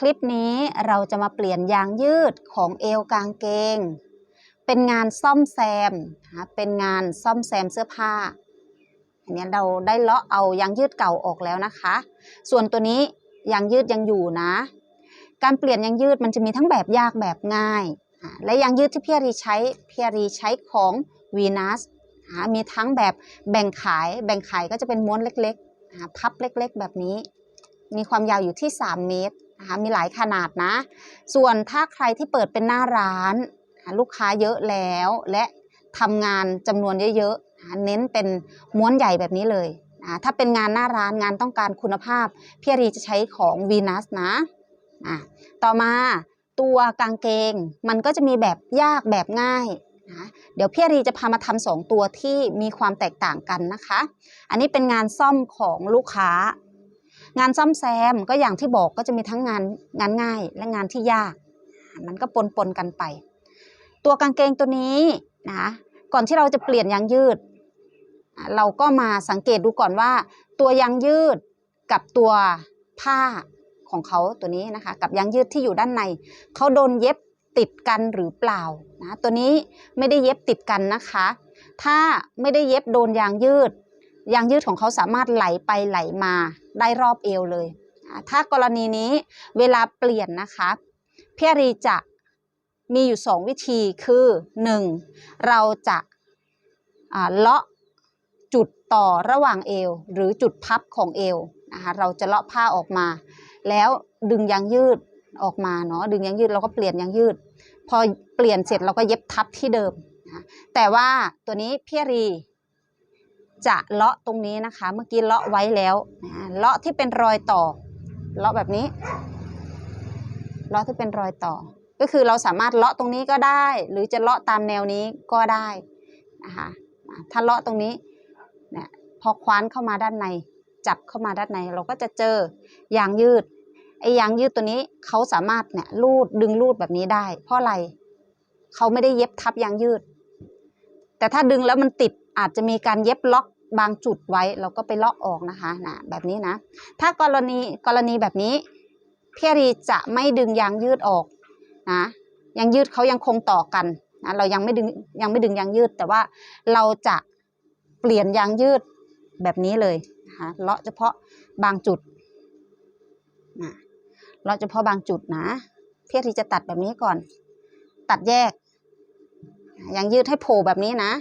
คลิปนี้เราจะมาเปลี่ยนยางยืดของเอวกางเกง เป็นงานซ่อมแซมนะเป็นงานซ่อมแซมเสื้อผ้า อันนี้เราได้เลาะเอายางยืดเก่าออกแล้วนะคะ ส่วนตัวนี้ยางยืดยังอยู่นะ การเปลี่ยนยางยืดมันจะมีทั้งแบบยากแบบง่าย และยางยืดที่พี่รีใช้พี่รีใช้ของวีนัสมีทั้งแบบแบ่งขาย แบ่งขายก็จะเป็นม้วนเล็กๆพับเล็กๆ แบบนี้ มีความยาวอยู่ที่ 3 เมตร นะคะมีหลายขนาดนะ ส่วนถ้าใครที่เปิดเป็นหน้าร้านลูกค้าเยอะแล้วและทำงานจำนวนเยอะๆเน้นเป็นม้วนใหญ่แบบนี้เลยอ่าถ้าเป็นงานหน้าร้านงานต้องการคุณภาพพี่รีจะใช้ของวีนัสนะอะต่อมาตัวกางเกงมันก็จะมีแบบยากแบบง่ายนะเดี๋ยวพี่รีจะพามาทำสองตัวที่มีความแตกต่างกันนะคะ อันนี้เป็นงานซ่อมของลูกค้า งานซ่อมแซมก็อย่างที่บอกก็จะมีทั้งงานงานง่ายและงานที่ยาก มันก็ปนปนกันไป ตัวกางเกงตัวนี้นะก่อนที่เราจะเปลี่ยนยางยืด เราก็มาสังเกตดูก่อนว่า ตัวยางยืดกับตัวผ้าของเขาตัวนี้นะคะ กับยางยืดที่อยู่ด้านในเขาโดนเย็บติดกันหรือเปล่านะตัวนี้ไม่ได้เย็บติดกันนะคะ ถ้าไม่ได้เย็บโดนยางยืด ยางยืดของเขาสามารถไหลไปไหลมาได้รอบเอวเลย ถ้ากรณีนี้เวลาเปลี่ยนนะคะพี่รีจะมีอยู่ 2 วิธีคือ 1. เราจะเลาะจุดต่อระหว่างเอว หรือจุดพับของเอวนะคะเราจะเลาะผ้าออกมา แล้วดึงยางยืดออกมาเนาะดึงยางยืดเราก็เปลี่ยนยางยืด พอเปลี่ยนเสร็จเราก็เย็บทับที่เดิมนะะแต่ว่าตัวนี้พี่รี จะเลาะตรงนี้นะคะ เมื่อกี้เลาะไว้แล้วนะเลาะที่เป็นรอยต่อ เลาะแบบนี้ เลาะที่เป็นรอยต่อ ก็คือเราสามารถเลาะตรงนี้ก็ได้ หรือจะเลาะตามแนวนี้ก็ได้นะคะอะถ้าเลาะตรงนี้เนี่ยพอคว้านเข้ามาด้านใน จับเข้ามาด้านใน เราก็จะเจอยางยืดไอ้ยางยืดตัวนี้เขาสามารถเนี่ยลูดดึงลูดแบบนี้ได้ เพราะอะไรเขาไม่ได้เย็บทับยางยืด แต่ถ้าดึงแล้วมันติด อาจจะมีการเย็บล็อกบางจุดไว้เราก็ไปเลาะออกนะคะนะแบบนี้นะ ถ้ากรณีกรณีแบบนี้พี่รีจะไม่ดึงยางยืดออกนะยางยืดเขายังคงต่อกันนะเรายังไม่ดึงยังไม่ดึงยางยืด แต่ว่าเราจะเปลี่ยนยางยืดแบบนี้เลยนะคะเลาะเฉพาะบางจุดนะเลาะเฉพาะบางจุดนะพี่อารีจะตัดแบบนี้ก่อน ตัดแยกยางยืดให้โผล่แบบนี้นะ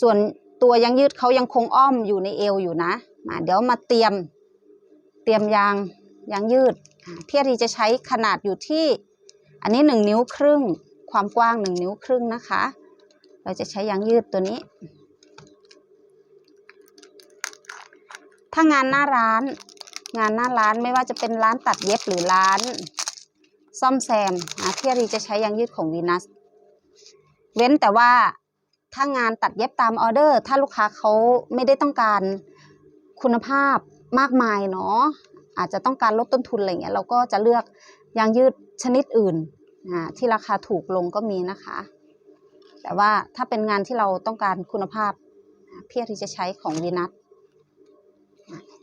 ส่วนตัวยางยืดเขายังคงอ้อมอยู่ในเอวอยู่นะมาเดี๋ยวมาเตรียมเตรียมยางยางยืดอ่าพี่อารีจะใช้ขนาดอยู่ที่ อันนี้หนึ่งนิ้วครึ่ง ความกว้างหนึ่งนิ้วครึ่งนะคะ เราจะใช้ยางยืดตัวนี้ ถ้างานหน้าร้าน งานหน้าร้านไม่ว่าจะเป็นร้านตัดเย็บหรือร้าน ซ่อมแซมนะพี่อารีจะใช้ยางยืดของวีนัส เว้นแต่ว่า ถ้างานตัดเย็บตามออเดอร์ ถ้าลูกค้าเขาไม่ได้ต้องการคุณภาพมากมายเนาะอาจจะต้องการลดต้นทุนอะไรเงี้ยเราก็จะเลือกยางยืดชนิดอื่นที่ราคาถูกลงก็มีนะคะ แต่ว่าถ้าเป็นงานที่เราต้องการคุณภาพอ่าพี่อารีจะใช้ของวีนัส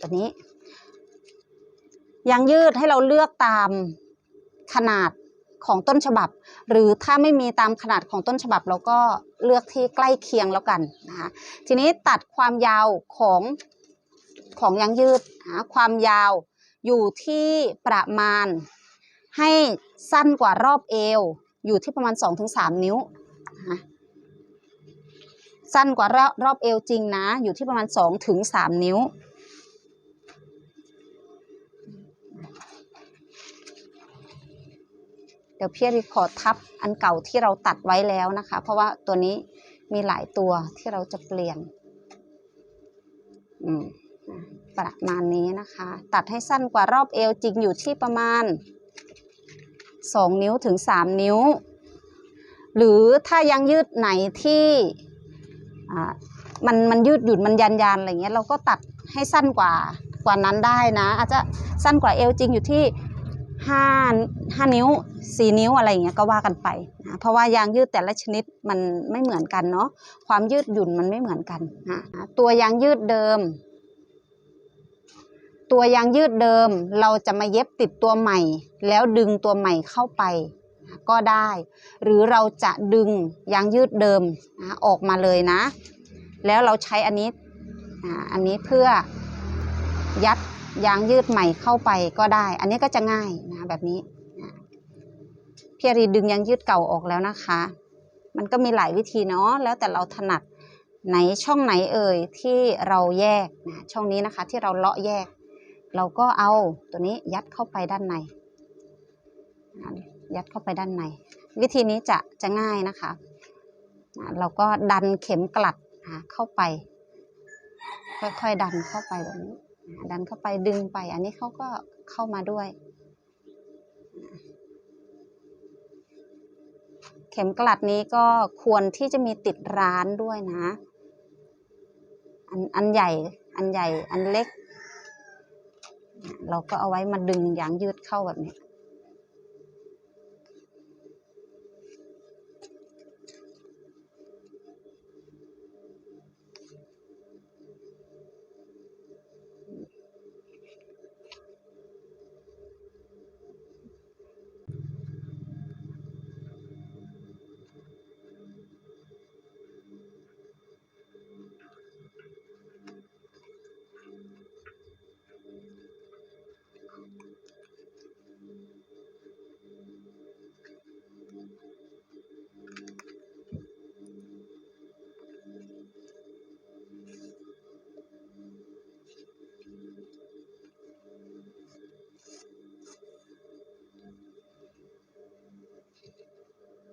ตัวนี้ยางยืดให้เราเลือกตามขนาด ของต้นฉบับ หรือถ้าไม่มีตามขนาดของต้นฉบับเราก็เลือกที่ใกล้เคียงแล้วกันนะคะทีนี้ตัดความยาวของของยางยืดหาความยาวอยู่ที่ประมาณให้สั้นกว่ารอบเอว อยู่ที่ประมาณ 2-3 นิ้วนะะสั้นกว่ารอบรอบเอวจริงนะ อยู่ที่ประมาณ 2-3 นิ้ว เดี๋ยวพี่รีขอทับอันเก่าที่เราตัดไว้แล้วนะคะ เพราะว่าตัวนี้มีหลายตัวที่เราจะเปลี่ยน อืมประมาณนี้นะคะ ตัดให้สั้นกว่ารอบเอวจริงอยู่ที่ประมาณ 2 นิ้วถึง 3 นิ้ว หรือถ้ายังยืดไหนที่มันมันยืดหยุ่นมันยันยันอะไรเงี้ยเราก็ตัดให้สั้นกว่ากว่านั้นได้นะ อาจจะสั้นกว่าเอวจริงอยู่ที่ ห้าห้านิ้วสี่นิ้วอะไรอย่างเงี้ยก็ว่ากันไปนะเพราะว่ายางยืดแต่ละชนิดมันไม่เหมือนกันเนาะความยืดหยุ่นมันไม่เหมือนกันนะตัวยางยืดเดิม ตัวยางยืดเดิมเราจะมาเย็บติดตัวใหม่ แล้วดึงตัวใหม่เข้าไปก็ได้ หรือเราจะดึงยางยืดเดิมนะออกมาเลยนะ แล้วเราใช้อันนี้อันนี้เพื่อยัด ยางยืดใหม่เข้าไปก็ได้ อันนี้ก็จะง่ายนะแบบนี้พี่อรีดึงยางยืดเก่าออกแล้วนะคะ มันก็มีหลายวิธีเนาะแล้วแต่เราถนัดไหนช่องไหนเอ่ยที่เราแยกนะช่องนี้นะคะ ที่เราเลาะแยก เราก็เอาตัวนี้ยัดเข้าไปด้านใน ยัดเข้าไปด้านใน วิธีนี้จะจะง่ายนะคะ เราก็ดันเข็มกลัดเข้าไป ค่อยๆดันเข้าไปแบบนี้ ดันเข้าไปดึงไป อันนี้เขาก็เข้ามาด้วย เข็มกลัดนี้ก็ควรที่จะมีติดร้านด้วยนะ อันอันใหญ่อันใหญ่อันเล็ก เราก็เอาไว้มาดึงยางยืดเข้าแบบนี้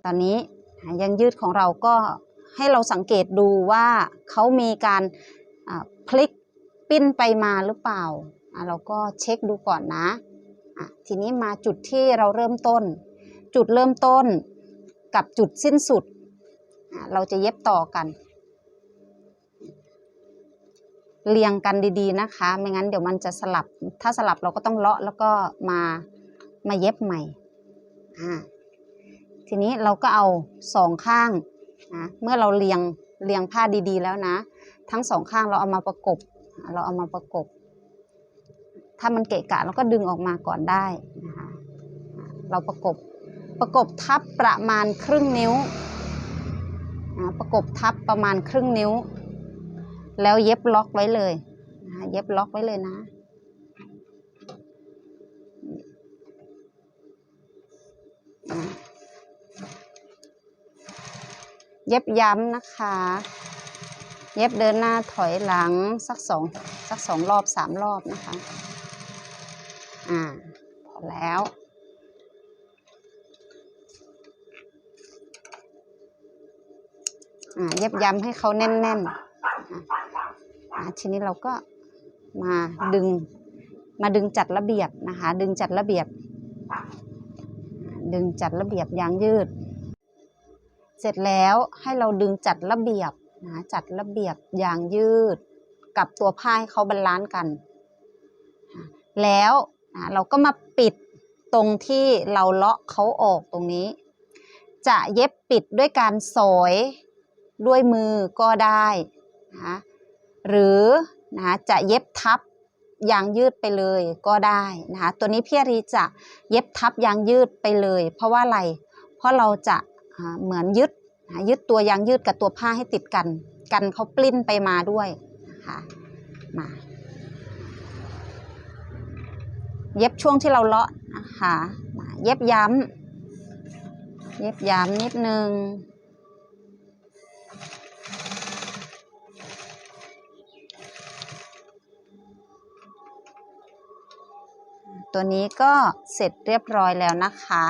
ตอนนี้ยางยืดของเราก็ให้เราสังเกตดูว่าเขามีการพลิกปิ้นไปมาหรือเปล่า เราก็เช็คดูก่อนนะะทีนี้มาจุดที่เราเริ่มต้น จุดเริ่มต้นกับจุดสิ้นสุด เราจะเย็บต่อกัน เรียงกันดีๆนะคะ ไม่งั้นเดี๋ยวมันจะสลับ ถ้าสลับเราก็ต้องเลาะแล้วก็มามาเย็บใหม่อ่า ทีนี้เราก็เอาสองข้างนะเมื่อเราเรียงเรียงผ้าดีๆแล้วนะ ทั้งสองข้างเราเอามาประกบ เราเอามาประกบ ถ้ามันเกะกะเราก็ดึงออกมาก่อนได้นะคะเราประกบประกบทับประมาณครึ่งนิ้วอะประกบทับประมาณครึ่งนิ้ว แล้วเย็บล็อกไว้เลยนะเย็บล็อกไว้เลยนะ เย็บย้ำนะคะ เย็บเดินหน้าถอยหลังสักสองสักสองรอบสามรอบนะคะ อ่า พอแล้วอ่าเย็บย้ำให้เขาแน่นๆอะอ่าทีนี้เราก็มาดึงมาดึงจัดระเบียบนะคะ ดึงจัดระเบียบ ดึงจัดระเบียบยางยืด เสร็จแล้วให้เราดึงจัดระเบียบนะจัดระเบียบยางยืด กับตัวผ้าให้เขาบาลานซ์กัน แล้วนะเราก็มาปิดตรงที่เราเลาะเขาออกตรงนี้ จะเย็บปิดด้วยการสอยด้วยมือก็ได้นะหรือนะจะเย็บทับยางยืดไปเลยก็ได้นะคะตัวนี้พี่รีจะเย็บทับยางยืดไปเลย เพราะว่าอะไร เพราะเราจะ เหมือนยึดยึดตัวยางยืดกับตัวผ้าให้ติดกัน กันเขาปลิ้นไปมาด้วยนะคะมาเย็บช่วงที่เราเลาะนะคะเย็บย้ำเย็บย้ำนิดนึงตัวนี้ก็เสร็จเรียบร้อยแล้วนะคะ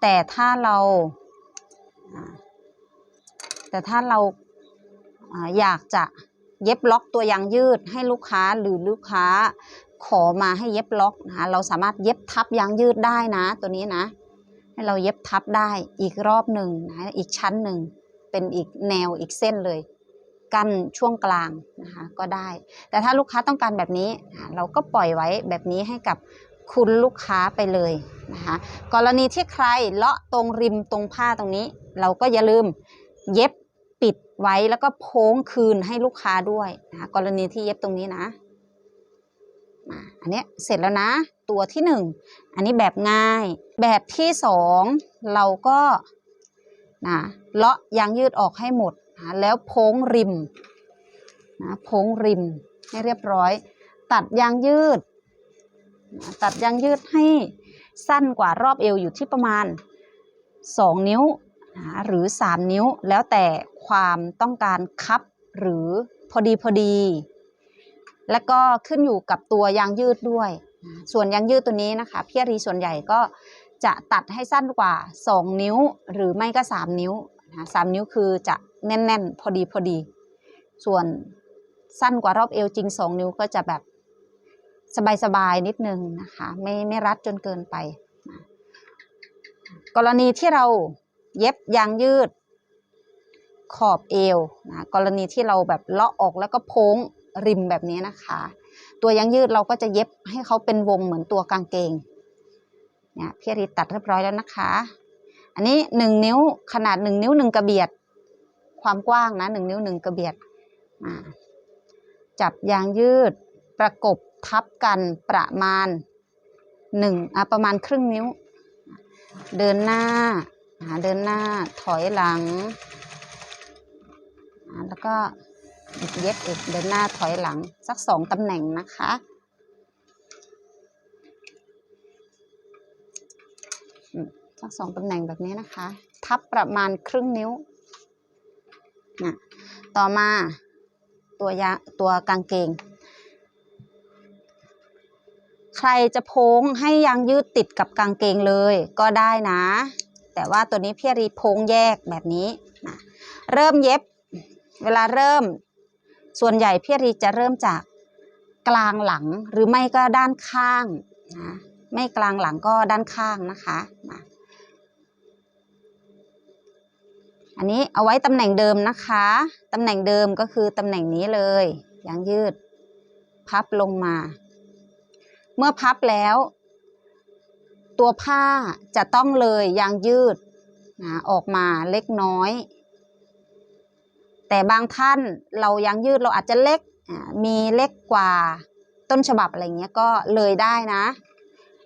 แต่ถ้าเรา แต่ถ้าเราอยากจะเย็บล็อกตัวยางยืดให้ลูกค้าหรือลูกค้าขอมาให้เย็บล็อกนะคะเราสามารถเย็บทับยางยืดได้นะ ตัวนี้นะ ให้เราเย็บทับได้อีกรอบหนึ่งนะอีกชั้นหนึ่งเป็นอีกแนวอีกเส้นเลย กั้นช่วงกลางนะคะก็ได้ แต่ถ้าลูกค้าต้องการแบบนี้ เราก็ปล่อยไว้แบบนี้ให้กับคุณลูกค้าไปเลยนะคะกรณีที่ใครเลาะตรงริมตรงผ้าตรงนี้ เราก็อย่าลืมเย็บ ไว้แล้วก็โพ้งคืนให้ลูกค้าด้วยนะคะกรณีที่เย็บตรงนี้นะอันนี้เสร็จแล้วนะ ตัวที่หนึ่งอันนี้แบบง่าย แบบที่สองเราก็นะเลาะยางยืดออกให้หมดนะแล้วโพ้งริมนะโพ้งริมให้เรียบร้อย ตัดยางยืดนะตัดยางยืดให้สั้นกว่ารอบเอวอยู่ที่ประมาณ 2 นิ้ว หรือ 3 นิ้วแล้วแต่ความต้องการคับหรือพอดีพอดี แล้วก็ขึ้นอยู่กับตัวยางยืดด้วย ส่วนยางยืดตัวนี้นะคะพี่รีส่วนใหญ่ก็จะตัดให้สั้นกว่า 2 นิ้วหรือไม่ก็ 3 นิ้วนะสามนิ้วคือจะแน่นๆ พอดีพอดี ส่วนสั้นกว่ารอบเอวจริง 2 นิ้วก็จะแบบสบายๆนิดนึงนะคะ ไม่ไม่รัดจนเกินไป กรณีที่เรา เย็บยางยืด ขอบเอวนะกรณีที่เราแบบเลาะออกแล้วก็โพ้งริมแบบนี้นะคะ ตัวยางยืดเราก็จะเย็บให้เขาเป็นวงเหมือนตัวกางเกงเนี่ยพี่รีตัดเรียบร้อยแล้วนะคะ อันนี้หนึ่งนิ้วขนาดหนึ่งนิ้วหนึ่งกระเบียด ความกว้างนะหนึ่งนิ้วหนึ่งกระเบียดจับยางยืดประกบทับกันประมาณหนึ่งประมาณครึ่งนิ้ว เดินหน้า เดินหน้าถอยหลัง แล้วก็เย็บอีกเดินหน้าถอยหลังสักสองตำแหน่งนะคะ สักสองตำแหน่งแบบนี้นะคะ ทับประมาณครึ่งนิ้วนะต่อมาตัวยาตัวกางเกง ใครจะโพ้งให้ยางยืดติดกับกางเกงเลยก็ได้นะ แต่ว่าตัวนี้พี่รีโพ้งแยกแบบนี้นะเริ่มเย็บ เวลาเริ่ม ส่วนใหญ่พี่รีจะเริ่มจากกลางหลังหรือไม่ก็ด้านข้างนะไม่กลางหลังก็ด้านข้างนะคะนะอันนี้เอาไว้ตำแหน่งเดิมนะคะ ตำแหน่งเดิมก็คือตำแหน่งนี้เลยยางยืด พับลงมา เมื่อพับแล้ว ตัวผ้าจะต้องเลยยางยืดนะออกมาเล็กน้อย แต่บางท่านเรายางยืดเราอาจจะเล็กมีเล็กกว่าต้นฉบับอะไรเงี้ยก็เลยได้นะ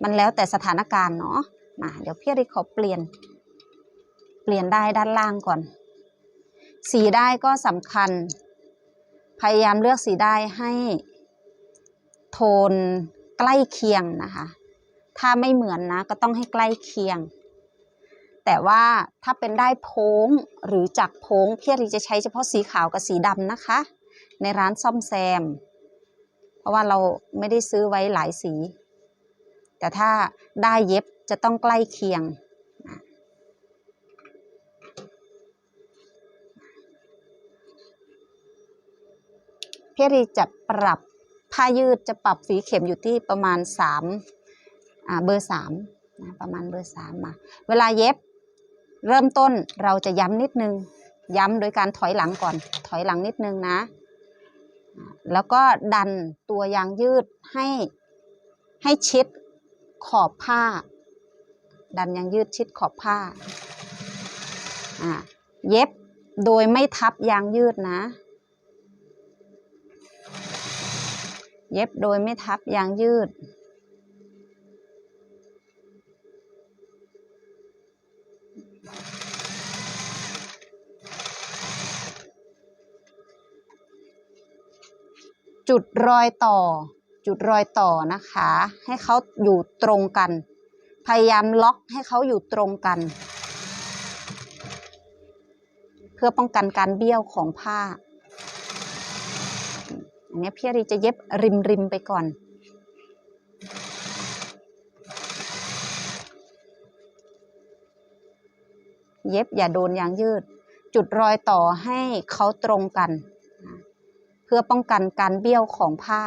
มันแล้วแต่สถานการณ์เนาะมาเดี๋ยวพี่ริขอเปลี่ยน เปลี่ยนได้ด้านล่างก่อน สีได้ก็สำคัญ พยายามเลือกสีได้ให้โทนใกล้เคียงนะคะ ถ้าไม่เหมือนนะ ก็ต้องให้ใกล้เคียง แต่ว่าถ้าเป็นได้โพ้งหรือจักโพ้งพี่รีจะใช้เฉพาะสีขาวกับสีดำนะคะ ในร้านซ่อมแซม เพราะว่าเราไม่ได้ซื้อไว้หลายสี แต่ถ้าได้เย็บจะต้องใกล้เคียงพี่รีจะปรับผ้ายืดจะปรับฝีเข็มอยู่ที่ประมาณสาม เบอร์สามนะประมาณเบอร์สามมา เวลาเย็บเริ่มต้นเราจะย้ำนิดนึง ย้ำโดยการถอยหลังก่อน ถอยหลังนิดนึงนะ แล้วก็ดันตัวยางยืดให้ให้ชิดขอบผ้า ดันยางยืดชิดขอบผ้าอ่าเย็บโดยไม่ทับยางยืดนะ เย็บโดยไม่ทับยางยืด จุดรอยต่อ จุดรอยต่อนะคะ ให้เขาอยู่ตรงกัน พยายามล็อกให้เขาอยู่ตรงกัน เพื่อป้องกันการเบี้ยวของผ้า อันนี้พี่รีจะเย็บริมริมไปก่อนเย็บอย่าโดนยางยืด จุดรอยต่อให้เขาตรงกัน พื่อป้องกันการเบี้ยวของผ้า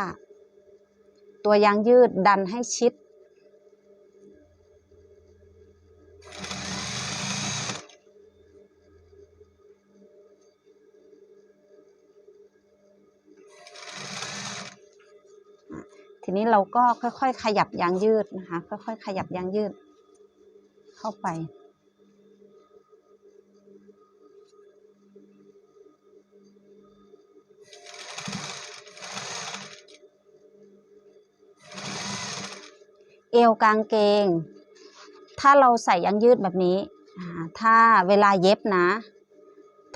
ตัวยางยืดดันให้ชิด ทีนี้เราก็ค่อยๆ ขยับยางยืดนะคะ ค่อยๆ ขยับยางยืด เข้าไป เอวกางเกง ถ้าเราใส่ยางยืดแบบนี้ ถ้าเวลาเย็บนะ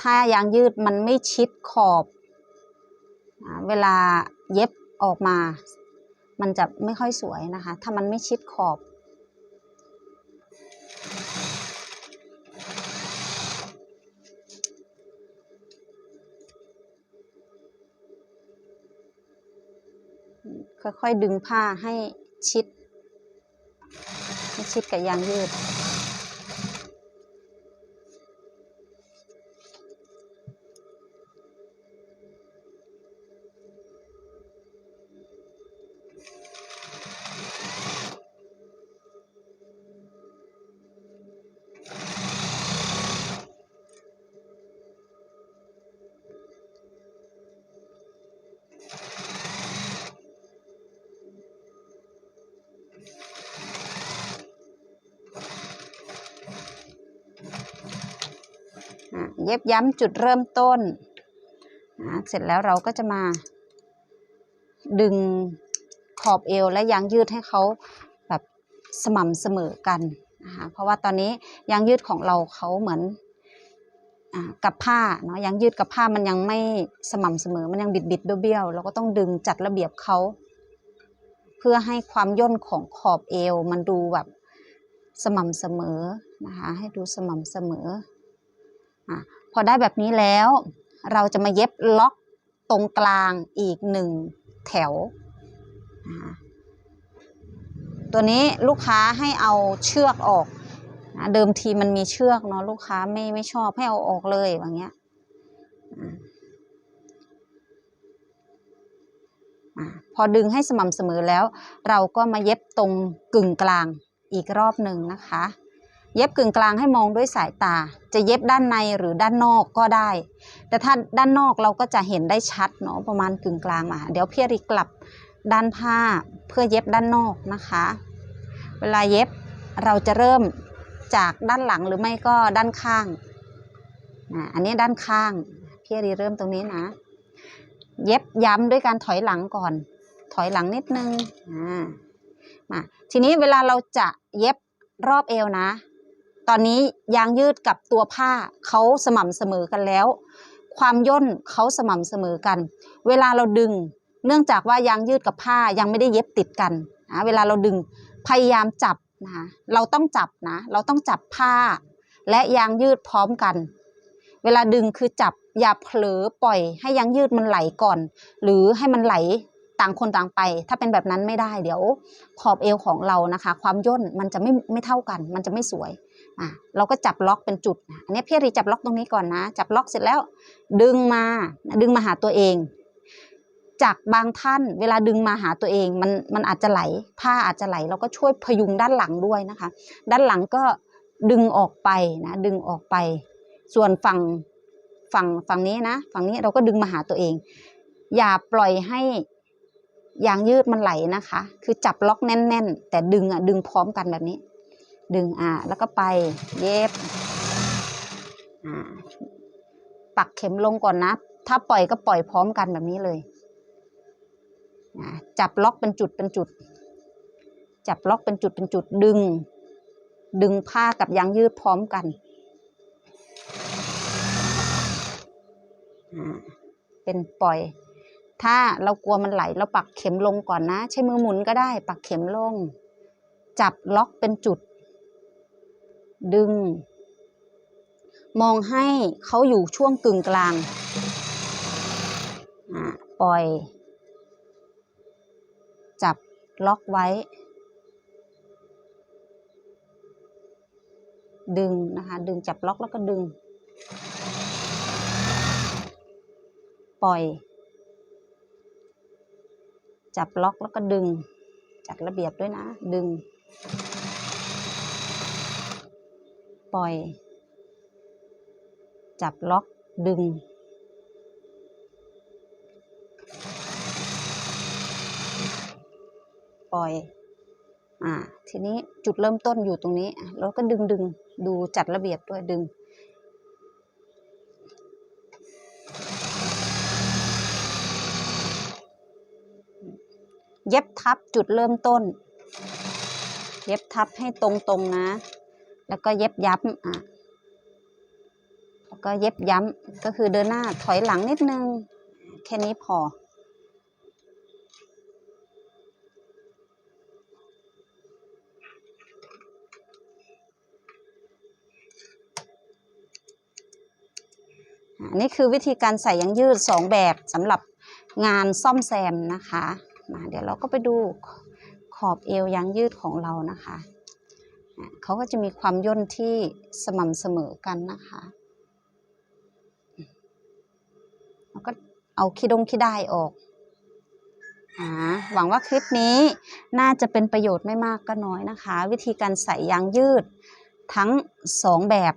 ถ้ายางยืดมันไม่ชิดขอบ เวลาเย็บออกมา มันจะไม่ค่อยสวยนะคะ ถ้ามันไม่ชิดขอบค่อยๆดึงผ้าให้ชิด ชิดกับยางยืด เย็บย้ำจุดเริ่มต้นอะเสร็จแล้วเราก็จะมา ดึงขอบเอวและยางยืดให้เขาแบบสม่ำเสมอกันนะคะเพราะว่าตอนนี้ยางยืดของเราเขาเหมือนอกับผ้าเนาะยางยืดกับผ้ามันยังไม่สม่ำเสมอมันยังบิดบิดเบี้ยวเราก็ต้องดึงจัดระเบียบเขาเพื่อให้ความย่นของขอบเอว มันดูแบบสม่ำเสมอนะคะให้ดูสม่ำเสมออะ อได้แบบนี้แล้ว เราจะมาเย็บล็อกตรงกลางอีกหนึ่งแถว ตัวนี้ลูกค้าให้เอาเชือกออก เดิมทีมันมีเชือกเนาะลูกค้าไม่ไม่ชอบให้เอาออกเลยอย่างเงี้ยอะอะพอดึงให้สม่ำเสมอแล้ว เราก็มาเย็บตรงกึ่งกลางอีกรอบหนึ่งนะคะ เย็บกึ่งกลางให้มองด้วยสายตา จะเย็บด้านในหรือด้านนอกก็ได้ แต่ถ้าด้านนอกเราก็จะเห็นได้ชัดเนาะประมาณกึ่งกลางอะเดี๋ยวพี่ริกลับด้านผ้าเพื่อเย็บด้านนอกนะคะ เวลาเย็บเราจะเริ่มจากด้านหลังหรือไม่ก็ด้านข้างอะอันนี้ด้านข้างพี่ริเริ่มตรงนี้นะ เย็บย้ำด้วยการถอยหลังก่อน ถอยหลังนิดนึงอ่ามาทีนี้เวลาเราจะเย็บรอบเอวนะ ตอนนี้ยางยืดกับตัวผ้าเขาสม่ำเสมอกันแล้ว ความย่นเขาสม่ำเสมอกัน เวลาเราดึง เนื่องจากว่ายางยืดกับผ้ายังไม่ได้เย็บติดกันนะเวลาเราดึงพยายามจับนะเราต้องจับนะ เราต้องจับผ้า และยางยืดพร้อมกัน เวลาดึงคือจับอย่าเผลอปล่อยให้ยางยืดมันไหลก่อน หรือให้มันไหลต่างคนต่างไป ถ้าเป็นแบบนั้นไม่ได้เดี๋ยวขอบเอวของเรานะคะ ความย่นมันจะไม่ไม่เท่ากัน มันจะไม่สวย อะเราก็จับล็อกเป็นจุดอันนี้พี่รีจับล็อกตรงนี้ก่อนนะ จับล็อกเสร็จแล้ว ดึงมาดึงมาหาตัวเอง จากบางท่านเวลาดึงมาหาตัวเองมันมันอาจจะไหล ผ้าอาจจะไหล เราก็ช่วยพยุงด้านหลังด้วยนะคะ ด้านหลังก็ดึงออกไปนะดึงออกไป ส่วนฝั่งฝั่งฝั่งนี้นะ ฝั่งนี้เราก็ดึงมาหาตัวเอง อย่าปล่อยให้ยางยืดมันไหลนะคะ คือจับล็อกแน่น ๆ แต่ดึงอะดึงพร้อมกันแบบนี้ ดึงอ่าแล้วก็ไปเย็บอ่าปักเข็มลงก่อนนะ ถ้าปล่อยก็ปล่อยพร้อมกันแบบนี้เลยอ่าจับล็อกเป็นจุดเป็นจุด จับล็อกเป็นจุดเป็นจุดดึง ดึงผ้ากับยางยืดพร้อมกันอ่าเป็นปล่อย ถ้าเรากลัวมันไหลเราปักเข็มลงก่อนนะ ใช้มือหมุนก็ได้ ปักเข็มลง จับล็อกเป็นจุด ดึง มองให้เขาอยู่ช่วงกึ่งกลางปล่อย จับล็อกไว้ ดึงนะคะ ดึงจับล็อกแล้วก็ดึง ปล่อย จับล็อกแล้วก็ดึง จัดระเบียบด้วยนะ ดึง ปล่อย จับล็อกดึง ปล่อย อ่า ทีนี้จุดเริ่มต้นอยู่ตรงนี้อะเราก็ดึงดึงดูจัดระเบียบด้วยดึง เย็บทับจุดเริ่มต้น เย็บทับให้ตรงๆนะ แล้วก็เย็บย้ำอะแล้วก็เย็บย้ำก็คือเดินหน้าถอยหลังนิดนึง แค่นี้พออันนี้คือวิธีการใส่ยางยืดสองแบบสำหรับงานซ่อมแซมนะคะมาเดี๋ยวเราก็ไปดูขอบเอวยางยืดของเรานะคะอะ เขาก็จะมีความย่นที่สม่ำเสมอกันนะคะแล้วก็เอาขี้ดงขี้ได้ออกอ่าหวังว่าคลิปนี้น่าจะเป็นประโยชน์ไม่มากก็น้อยนะคะ วิธีการใส่ยางยืดทั้งสองแบบ